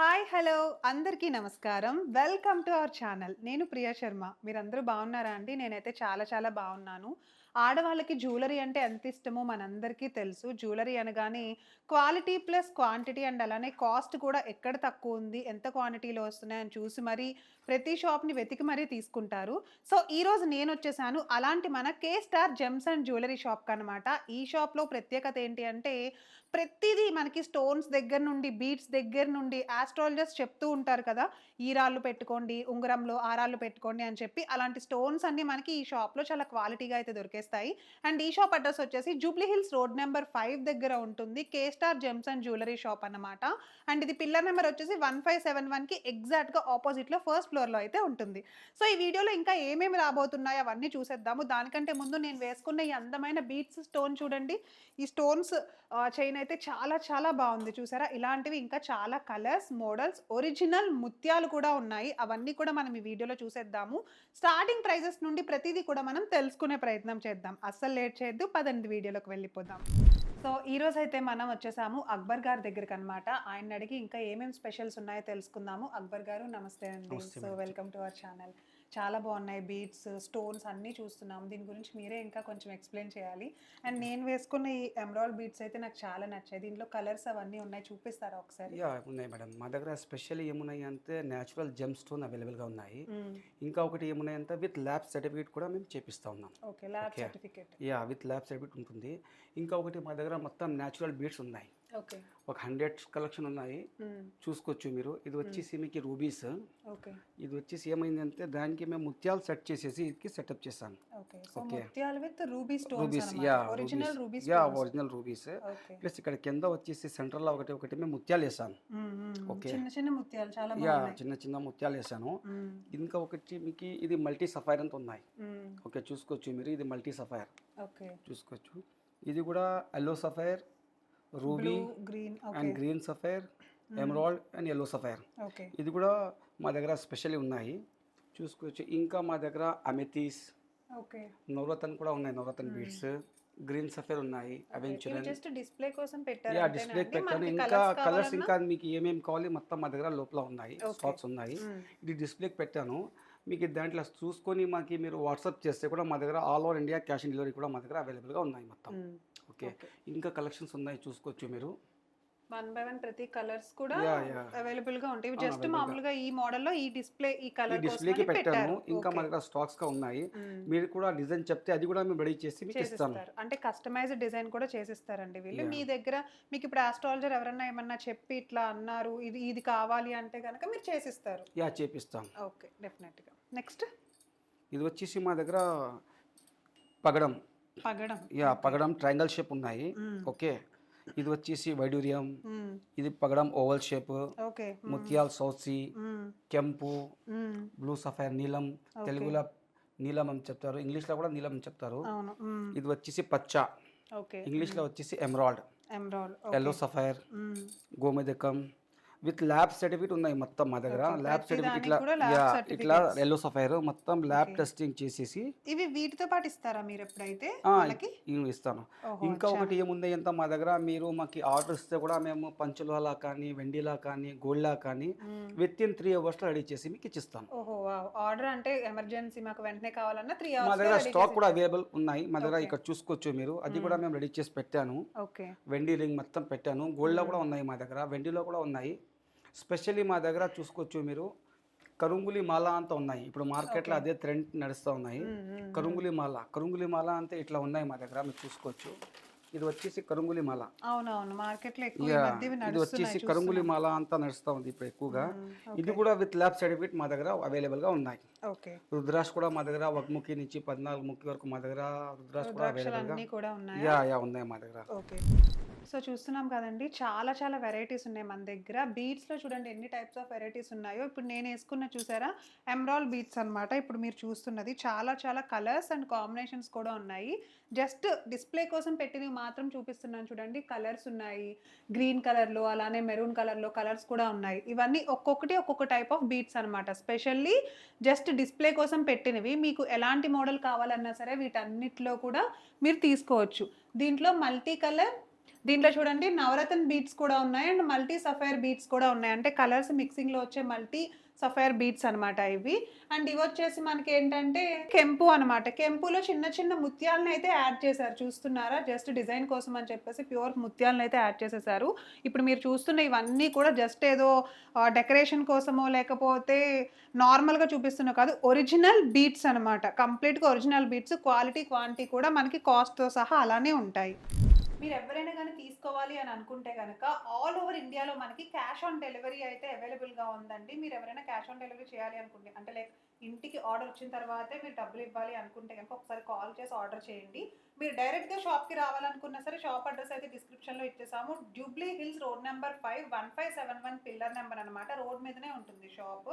Hi hello. అందరికీ నమస్కారం. Welcome to our channel. నేను ప్రియా శర్మ. మీరందరూ బాగున్నారా అండి? నేనైతే చాలా చాలా బాగున్నాను. ఆడవాళ్ళకి జ్యువెలరీ అంటే ఎంత ఇష్టమో మనందరికీ తెలుసు. జ్యువెలరీ అనగానే క్వాలిటీ ప్లస్ క్వాంటిటీ అండ్ అలానే కాస్ట్ కూడా ఎక్కడ తక్కువ ఉంది ఎంత క్వాంటిటీలో వస్తున్నాయని చూసి మరీ ప్రతి షాప్ని వెతికి మరీ తీసుకుంటారు. సో ఈరోజు నేను వచ్చేసాను. అలాంటి మన K star gems and jewellery shop అనమాట ఈ షాప్లో ప్రత్యేకత ఏంటి అంటే ప్రతిదీ మనకి స్టోన్స్ దగ్గర నుండి బీట్స్ దగ్గర నుండి ఆస్ట్రాలజర్స్ చెప్తూ ఉంటారు కదా ఈ రాళ్ళు పెట్టుకోండి ఉంగరంలో ఆరాళ్ళు పెట్టుకోండి అని చెప్పి అలాంటి స్టోన్స్ అన్ని మనకి ఈ షాప్లో చాలా క్వాలిటీగా అయితే దొరికేస్తాయి. అండ్ ఈ షాప్ అడ్రస్ వచ్చేసి Jubilee Hills road number five దగ్గర ఉంటుంది K star gems and jewellery shop అన్నమాట. అండ్ ఇది పిల్లర్ నెంబర్ వచ్చేసి వన్ ఫైవ్ సెవెన్ వన్కి ఎగ్జాక్ట్గా ఆపోజిట్లో ఫస్ట్ ఫ్లోర్లో అయితే ఉంటుంది. సో ఈ వీడియోలో ఇంకా ఏమేమి రాబోతున్నాయో అవన్నీ చూసేద్దాము. దానికంటే ముందు నేను వేసుకున్న ఈ అందమైన బీట్స్ స్టోన్ చూడండి. ఈ స్టోన్స్ చైన్ అయితే చాలా చాలా బాగుంది. చూసారా? ఇలాంటివి ఇంకా చాలా కలర్స్ మోడల్స్ ఒరిజినల్ ముత్యాలు కూడా ఉన్నాయి. అవన్నీ కూడా మనం ఈ వీడియోలో చూసేద్దాము. స్టార్టింగ్ ప్రైజెస్ నుండి ప్రతిదీ కూడా మనం తెలుసుకునే ప్రయత్నం చేద్దాం. అస్సలు లేట్ చేయొద్దు. పదండి వీడియోలోకి వెళ్ళిపోదాం. సో ఈ రోజు అయితే మనం వచ్చేసాము అక్బర్ గారి దగ్గరికి అనమాట ఆయన అడిగి ఇంకా ఏమేమి స్పెషల్స్ ఉన్నాయో తెలుసుకుందాము. అక్బర్ గారు నమస్తే అండి. So welcome to our channel చాలా బాగున్నాయి. బీట్స్ స్టోన్స్ అన్నీ చూస్తున్నాం. దీని గురించి మీరే ఇంకా కొంచెం ఎక్స్ప్లెయిన్ చేయాలి. అండ్ నేను వేసుకున్న ఈ ఎమరాల్డ్ బీట్స్ అయితే నాకు చాలా నచ్చాయి. దీంట్లో కలర్స్ అవన్నీ ఉన్నాయి. చూపిస్తారా ఒకసారి? యా ఉన్నాయి మేడం. మా దగ్గర స్పెషల్ ఏమున్నాయి అంటే న్యాచురల్ జెమ్ స్టోన్ అవైలబుల్గా ఉన్నాయి. ఇంకా ఒకటి ఏమున్నాయి అంటే విత్ ల్యాబ్ సర్టిఫికేట్ కూడా మేము చేపిస్తా ఉన్నాం. Okay lab. Certificate yeah with lab certificate ఉంటుంది. ఇంకా ఒకటి మా దగ్గర మొత్తం న్యాచురల్ బీడ్స్ ఉన్నాయి. ఒక హండ్రెడ్ కలెక్షన్ ఉన్నాయి. చూసుకోవచ్చు మీరు. ఇది వచ్చేసి మీకు రూబీస్. ఓకే. ఇది వచ్చేసి ఏమైందంటే దానికి మేము ముత్యాలు సెట్ చేసేసి ఇది సెటప్ చేసాం okay. Rubies yeah original ruby yeah original rubies. Okay. Plus ఇక్కడ కింద వచ్చేసి సెంటర్లో ఒకటి ఒకటి మేము ముత్యాలు వేసాం Okay. చిన్న చిన్న ముత్యాలు చాలా యా చిన్న చిన్న ముత్యాలు వేసాను. ఇంకా ఒకటి మీకు ఇది మల్టీ సఫైర్ అంత ఉన్నాయి. ఓకే చూసుకోవచ్చు మీరు. ఇది మల్టీ సఫైర్. ఓకే. చూసుకోవచ్చు. ఇది కూడా yellow sapphire. Ruby green and green sapphire emerald and yellow sapphire. ఇది కూడా మా దగ్గర స్పెషల్ ఉన్నాయి. చూసుకోవచ్చు. ఇంకా మా దగ్గర అమెథీస్ ఓకే. నవరత్న కూడా ఉన్నాయి. నవరత్న బీడ్స్. గ్రీన్ సఫైర్ ఉన్నాయి. అవెంచురన్ జస్ట్ డిస్ప్లే కోసం పెట్టారు డిస్ప్లే పెట్టాను. ఇంకా కలర్స్ ఇంకా మీకు ఏమేమి కావాలి మొత్తం మా దగ్గర లోపల ఉన్నాయి. స్టాక్స్ ఉన్నాయి. ఇది డిస్ప్లేకి పెట్టాను. మీకు దాంట్లో చూసుకొని మాకు మీరు వాట్సాప్ చేస్తే కూడా మా దగ్గర all over India cash on delivery కూడా మా దగ్గర అవైలబుల్గా ఉన్నాయి మొత్తం. ఓకే. ఇంకా కలెక్షన్స్ ఉన్నాయి చూసుకోవచ్చు మీరు. వన్ బై వన్ ప్రతి కలర్స్ కూడా. అవైలబుల్గా ఉంటాయి. జస్ట్ మామూలుగా ఈ మోడల్లో ఈ డిస్ప్లే ఈ కలర్ డిస్ప్లేకి పెట్టాను ఇంకా మా దగ్గర స్టాక్స్గా ఉన్నాయి. మీరు కూడా డిజైన్ చెప్తే అది కూడా మేము రెడీ చేసి మీకు చేసిస్తారు. అంటే కస్టమైజ్డ్ డిజైన్ కూడా చేసిస్తారండి వీళ్ళు. మీ దగ్గర మీకు ఇప్పుడు ఆస్ట్రాలజర్ ఎవరన్నా ఏమన్నా చెప్పి ఇట్లా అన్నారు ఇది ఇది కావాలి అంటే కనుక మీరు చేసిస్తారు. యా చేపిస్తాం. ఓకే డెఫినెట్గా నెక్స్ట్? ఇది వచ్చేసి మా దగ్గర పగడం. పగడం. యా పగడం ట్రయాంగల్ షేప్ ఉన్నాయి. ఓకే. ఇది వచ్చేసి వైడూరియం. ఇది పగడం ఓవల్ షేప్ ముత్యాల్ సౌసి కెంపు. బ్లూ సఫైర్ నీలం. తెలుగులో నీలం అని చెప్తారు. ఇంగ్లీష్లో కూడా నీలం అని చెప్తారు. ఇది వచ్చేసి పచ్చ. ఓకే. ఇంగ్లీష్లో వచ్చేసి ఎమరాల్డ్ ఎమరాల్డ్ ఎల్లో సఫైర్ గోమెదకం విత్ ల్యాబ్ సర్టిఫికేట్ ఉన్నాయి మొత్తం మా దగ్గర. ల్యాబ్ సర్టిఫికేట్ ఇట్లా ఇట్లా ఎల్లో సఫైర్ మొత్తం ల్యాబ్ టెస్టింగ్ చేసేసి ఇవి వీటితో పాటు ఇస్తారా మీరు ఎప్పుడైతే ఇస్తాను. ఇంకా ఒకటి ఏముంది ఎంత మా దగ్గర? మీరు మాకు ఆర్డర్ ఇస్తే కూడా మేము పంచులలా కానీ వెండిలా కానీ గోల్డ్లా కానీ విత్ ఇన్ త్రీ అవర్స్లో రెడీ చేసి మీకు ఇచ్చిస్తాను. ఆర్డర్ అంటే ఎమర్జెన్సీ మాకు వెంటనే కావాలన్నా త్రీ మా అవర్స్ దగ్గర స్టాక్ కూడా అవైలబుల్ ఉన్నాయి. మా దగ్గర ఇక్కడ చూసుకోవచ్చు మీరు. అది కూడా మేము. రెడీ చేసి పెట్టాను. ఓకే. వెండి రింగ్ మొత్తం పెట్టాను. గోల్డ్లో కూడా ఉన్నాయి మా దగ్గర. వెండిలో కూడా ఉన్నాయి. స్పెషల్లీ మా దగ్గర చూసుకోవచ్చు మీరు. కరుంగులి మాల అంత ఉన్నాయి. ఇప్పుడు మార్కెట్లో అదే ట్రెండ్ నడుస్తూ ఉన్నాయి. కరుంగులి మాల. కరుంగులి మాల అంతే ఇట్లా ఉన్నాయి మా దగ్గర మీరు చూసుకోవచ్చు. ఇది వచ్చేసి కరుంగులి మాల. అవునవును మార్కెట్లో ఎక్కువ ఈ యా, మధ్య ఇవి ఇది వచ్చేసి కరుంగులి మాల అంతా నడుస్తూ ఉంది ఇప్పుడు ఎక్కువగా. ఇది కూడా విత్ ల్యాబ్ సర్టిఫికేట్ మా దగ్గర అవైలబుల్గా ఉన్నాయి. రుద్రాక్ష కూడా మా దగ్గర ఒకముఖి నుంచి పద్నాలుగు ముఖి వరకు మా దగ్గర రుద్రాక్ష కూడా యా యా ఉన్నాయి మా దగ్గర. ఓకే. సో చూస్తున్నాం కదండి చాలా చాలా వెరైటీస్ ఉన్నాయి మన దగ్గర. బీట్స్లో చూడండి ఎన్ని టైప్స్ ఆఫ్ వెరైటీస్ ఉన్నాయో. ఇప్పుడు నేను వేసుకున్న చూసారా ఎమరాల్ బీట్స్ అన్నమాట. ఇప్పుడు మీరు చూస్తున్నది చాలా చాలా కలర్స్ అండ్ కాంబినేషన్స్ కూడా ఉన్నాయి. జస్ట్ డిస్ప్లే కోసం పెట్టినవి మాత్రం చూపిస్తున్నాను చూడండి. కలర్స్ ఉన్నాయి గ్రీన్ కలర్లో అలానే మెరూన్ కలర్లో కలర్స్ కూడా ఉన్నాయి. ఇవన్నీ ఒక్కొక్కటి ఒక్కొక్క టైప్ ఆఫ్ బీట్స్ అనమాట స్పెషల్లీ జస్ట్ డిస్ప్లే కోసం పెట్టినవి మీకు ఎలాంటి మోడల్ కావాలన్నా సరే వీటన్నిటిలో కూడా మీరు తీసుకోవచ్చు. దీంట్లో మల్టీ కలర్ దీంట్లో చూడండి నవరత్న బీట్స్ కూడా ఉన్నాయి అండ్ మల్టీ సఫైర్ బీట్స్ కూడా ఉన్నాయి. అంటే కలర్స్ మిక్సింగ్లో వచ్చే మల్టీ సఫైర్ బీట్స్ అనమాట ఇవి. అండ్ ఇవి వచ్చేసి మనకి ఏంటంటే కెంపు అన్నమాట. కెంపులో చిన్న చిన్న ముత్యాలను అయితే యాడ్ చేశారు. చూస్తున్నారా? జస్ట్ డిజైన్ కోసం అని చెప్పేసి ప్యూర్ ముత్యాలను అయితే యాడ్ చేసేసారు. ఇప్పుడు మీరు చూస్తున్న ఇవన్నీ కూడా జస్ట్ ఏదో డెకరేషన్ కోసమో లేకపోతే నార్మల్గా చూపిస్తున్నా కాదు ఒరిజినల్ బీట్స్ అనమాట కంప్లీట్గా ఒరిజినల్ బీట్స్ క్వాలిటీ క్వాంటిటీ కూడా మనకి కాస్ట్తో సహా అలానే ఉంటాయి. మీరు ఎవరైనా కానీ తీసుకోవాలి అని అనుకుంటే కనుక ఆల్ ఓవర్ ఇండియాలో మనకి క్యాష్ ఆన్ డెలివరీ అయితే అవైలబుల్గా ఉందండి. మీరు ఎవరైనా క్యాష్ ఆన్ డెలివరీ చేయాలి అనుకుంటే అంటే లైక్ ఇంటికి ఆర్డర్ వచ్చిన తర్వాతే మీరు డబ్బులు ఇవ్వాలి అనుకుంటే కనుక ఒకసారి కాల్ చేసి ఆర్డర్ చేయండి. మీరు డైరెక్ట్గా షాప్కి రావాలనుకున్నా సరే షాప్ అడ్రస్ అయితే డిస్క్రిప్షన్లో ఇచ్చేసాము. Jubilee Hills road number five one five seven one pillar number అనమాట రోడ్ మీదనే ఉంటుంది షాప్.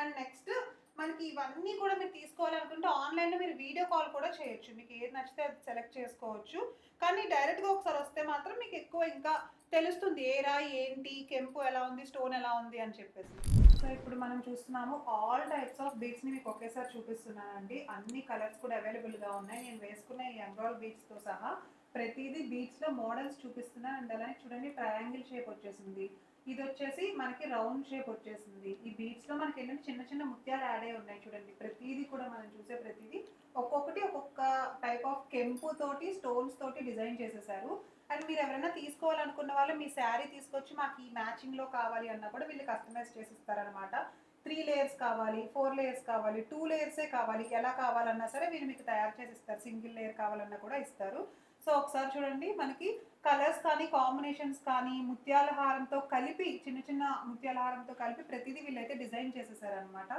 అండ్ నెక్స్ట్ మనకి ఇవన్నీ కూడా మీరు తీసుకోవాలనుకుంటే ఆన్లైన్లో మీరు వీడియో కాల్ కూడా చేయొచ్చు. మీకు ఏది నచ్చితే అది సెలెక్ట్ చేసుకోవచ్చు. కానీ డైరెక్ట్గా ఒకసారి వస్తే మాత్రం మీకు ఎక్కువ ఇంకా తెలుస్తుంది. ఏ రాయి ఏంటి? కెంపు ఎలా ఉంది? స్టోన్ ఎలా ఉంది? అని చెప్పేసి. సో ఇప్పుడు మనం చూస్తున్నాము ఆల్ టైప్స్ ఆఫ్ బీట్స్ని మీకు ఒకేసారి చూపిస్తున్నానండి. అన్ని కలర్స్ కూడా అవైలబుల్గా ఉన్నాయి. నేను వేసుకున్న ఈ ఎంబ్రాయిడ్ బీట్స్తో సహా ప్రతిదీ బీడ్స్లో మోడల్స్ చూపిస్తున్నాను అండ్ అలానే చూడండి ట్రయాంగిల్ షేప్ వచ్చేసింది. ఇది వచ్చేసి మనకి రౌండ్ షేప్ వచ్చేసింది. ఈ బీడ్స్లో మనకి ఏంటంటే చిన్న చిన్న ముత్యాలు యాడ్ అయి ఉన్నాయి చూడండి. ప్రతిదీ కూడా మనం చూసే ప్రతిదీ ఒక్కొక్కటి ఒక్కొక్క టైప్ ఆఫ్ కెంపు తోటి స్టోన్స్ తోటి డిజైన్ చేసేసారు. అండ్ మీరు ఎవరైనా తీసుకోవాలనుకున్న వాళ్ళు మీ శారీ తీసుకొచ్చి మాకు ఈ మ్యాచింగ్లో కావాలి అన్నా కూడా వీళ్ళు కస్టమైజ్ చేసిస్తారనమాట త్రీ లేయర్స్ కావాలి ఫోర్ లేయర్స్ కావాలి టూ లేయర్సే కావాలి ఎలా కావాలన్నా సరే వీళ్ళు మీకు తయారు చేసి ఇస్తారు. సింగిల్ లేయర్ కావాలన్నా కూడా ఇస్తారు. సో ఒకసారి చూడండి మనకి కలర్స్ కానీ కాంబినేషన్స్ కానీ ముత్యాల హారంతో కలిపి చిన్న చిన్న ముత్యాల హారంతో కలిపి ప్రతిదీ వీళ్ళైతే డిజైన్ చేసేసారు అనమాట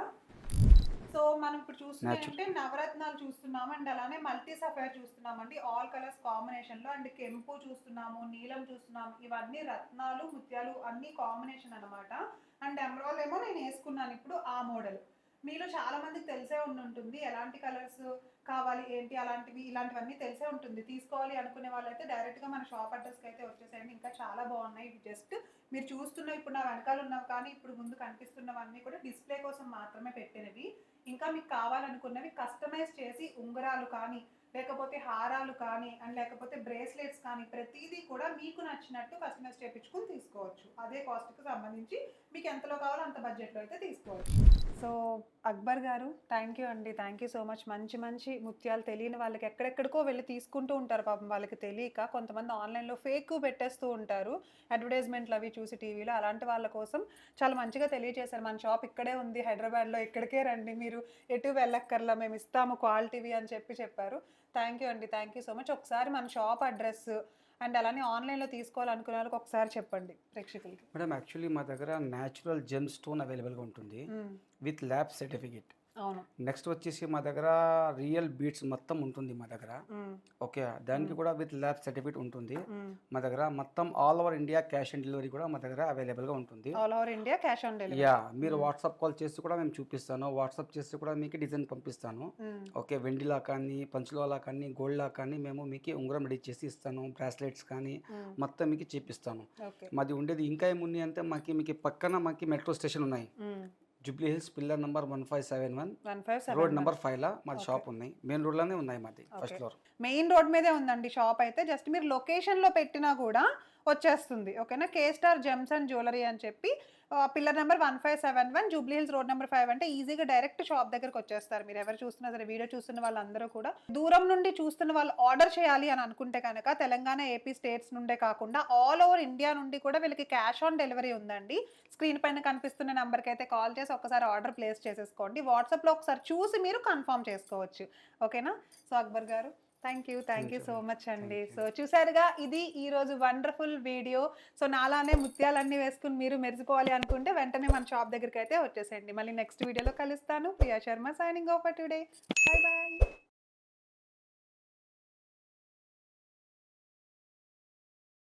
సో మనం ఇప్పుడు చూస్తుంటే నవరత్నాలు చూస్తున్నాము అండ్ అలానే మల్టీ సఫైర్ చూస్తున్నామండి. ఆల్ కలర్స్ కాంబినేషన్లో అండ్ కెంపు చూస్తున్నాము నీలం చూస్తున్నాము ఇవన్నీ రత్నాలు ముత్యాలు అన్ని కాంబినేషన్ అన్నమాట. అండ్ ఎమరాల్ ఏమో నేను వేసుకున్నాను ఇప్పుడు ఆ మోడల్. మీలో చాలా మందికి తెలిసే ఉండి ఉంటుంది ఎలాంటి కలర్స్ కావాలి ఏంటి అలాంటివి ఇలాంటివన్నీ తెలిసే ఉంటుంది. తీసుకోవాలి అనుకునే వాళ్ళైతే డైరెక్ట్గా మన షాప్ అడ్రస్కి అయితే వచ్చేసేయండి. ఇంకా చాలా బాగున్నాయి. ఇవి జస్ట్ మీరు చూస్తున్న ఇప్పుడు నా వెనకాల ఉన్నవి కానీ ఇప్పుడు ముందు కనిపిస్తున్నవన్నీ కూడా డిస్ప్లే కోసం మాత్రమే పెట్టినవి. ఇంకా మీకు కావాలనుకున్నవి కస్టమైజ్ చేసి ఉంగరాలు కానీ లేకపోతే హారాలు కానీ అండ్ లేకపోతే బ్రేస్లెట్స్ కానీ ప్రతిదీ కూడా మీకు నచ్చినట్టు కస్టమైజ్ చేయించుకుని తీసుకోవచ్చు. అదే కాస్ట్కి సంబంధించి మీకు ఎంతలో కావాలో అంత బడ్జెట్లో అయితే తీసుకోవచ్చు. So Akbar garu thank you అండి. Thank you so much. మంచి మంచి ముత్యాలు తెలియని వాళ్ళకి ఎక్కడెక్కడికో వెళ్ళి తీసుకుంటూ ఉంటారు పాపం వాళ్ళకి తెలియక కొంతమంది ఆన్లైన్లో ఫేక్ పెట్టేస్తూ ఉంటారు. అడ్వర్టైజ్మెంట్లు అవి చూసి టీవీలో అలాంటి వాళ్ళ కోసం చాలా మంచిగా తెలియజేశారు. మన షాప్ ఇక్కడే ఉంది. హైదరాబాద్లో ఇక్కడికే రండి. మీరు ఎటు వెళ్ళక్కర్లా. మేము ఇస్తాము క్వాలిటీవి అని చెప్పి చెప్పారు. థ్యాంక్ యూ అండి. Thank you so much. ఒకసారి మన షాప్ అడ్రస్ అండ్ అలానే ఆన్లైన్లో తీసుకోవాలనుకునే వాళ్ళకి ఒకసారి చెప్పండి ప్రేక్షకులకి. మేడం యాక్చువల్లీ మా దగ్గర న్యాచురల్ జెమ్ స్టోన్ అవైలబుల్గా ఉంటుంది. విత్ ల్యాబ్ సర్టిఫికేట్ నెక్స్ట్ వచ్చేసి మా దగ్గర రియల్ బీట్స్ మొత్తం ఉంటుంది మా దగ్గర. ఓకే దానికి కూడా విత్ ల్యాబ్ సర్టిఫికేట్ ఉంటుంది. మా దగ్గర మొత్తం all over India cash on delivery కూడా మా దగ్గర అవైలబుల్గా ఉంటుంది. All over India cash on delivery. Yeah మీరు వాట్సాప్ కాల్ చేసి కూడా మేము చూపిస్తాను. వాట్సాప్ చేసి కూడా మీకు డిజైన్ పంపిస్తాను. ఓకే వెండిలా కానీ పంచులోలా కానీ గోల్డ్లా కానీ మేము మీకు ఉంగరం రెడీ చేసి ఇస్తాను. బ్రాస్లెట్స్ కానీ మొత్తం మీకు చేపిస్తాను. మాది ఉండేది ఇంకా ఏముంది అంటే మాకి మీకు పక్కన మాకి మెట్రో స్టేషన్ ఉన్నాయి. Jubilee Hills pillar number one five seven one. One five road number five లా మాది షాప్ ఉన్నాయి మెయిన్ రోడ్లోనే ఉన్నాయి మాది ఫస్ట్. ఫ్లోర్. మెయిన్ రోడ్ మీదే ఉందండి షాప్ అయితే. జస్ట్ మీరు లొకేషన్లో పెట్టినా కూడా వచ్చేస్తుంది. ఓకేనా? K star gems and jewellery అని చెప్పి pillar number one five seven one Jubilee Hills road number five అంటే ఈజీగా డైరెక్ట్ షాప్ దగ్గరకు వచ్చేస్తారు. మీరు ఎవరు చూస్తున్నా సరే వీడియో చూస్తున్న వాళ్ళందరూ కూడా దూరం నుండి చూస్తున్న వాళ్ళు ఆర్డర్ చేయాలి అని అనుకుంటే కనుక తెలంగాణ ఏపీ స్టేట్స్ నుండే కాకుండా ఆల్ ఓవర్ ఇండియా నుండి కూడా వీళ్ళకి క్యాష్ ఆన్ డెలివరీ ఉందండి. స్క్రీన్ పైన కనిపిస్తున్న నెంబర్కి అయితే కాల్ చేసి ఒకసారి ఆర్డర్ ప్లేస్ చేసేసుకోండి. వాట్సాప్లో ఒకసారి చూసి మీరు కన్ఫర్మ్ చేసుకోవచ్చు. ఓకేనా? సో అక్బర్ గారు thank you thank you. So much అండి. సో చూసారుగా ఇది ఈ రోజు వండర్ఫుల్ వీడియో. సో నాలానే ముత్యాలన్నీ వేసుకుని మీరు మెరిసిపోవాలి అనుకుంటే వెంటనే మన షాప్ దగ్గరికి అయితే వచ్చేసేయండి. మళ్ళీ నెక్స్ట్ వీడియోలో కలుస్తాను. Priya Sharma signing off today bye bye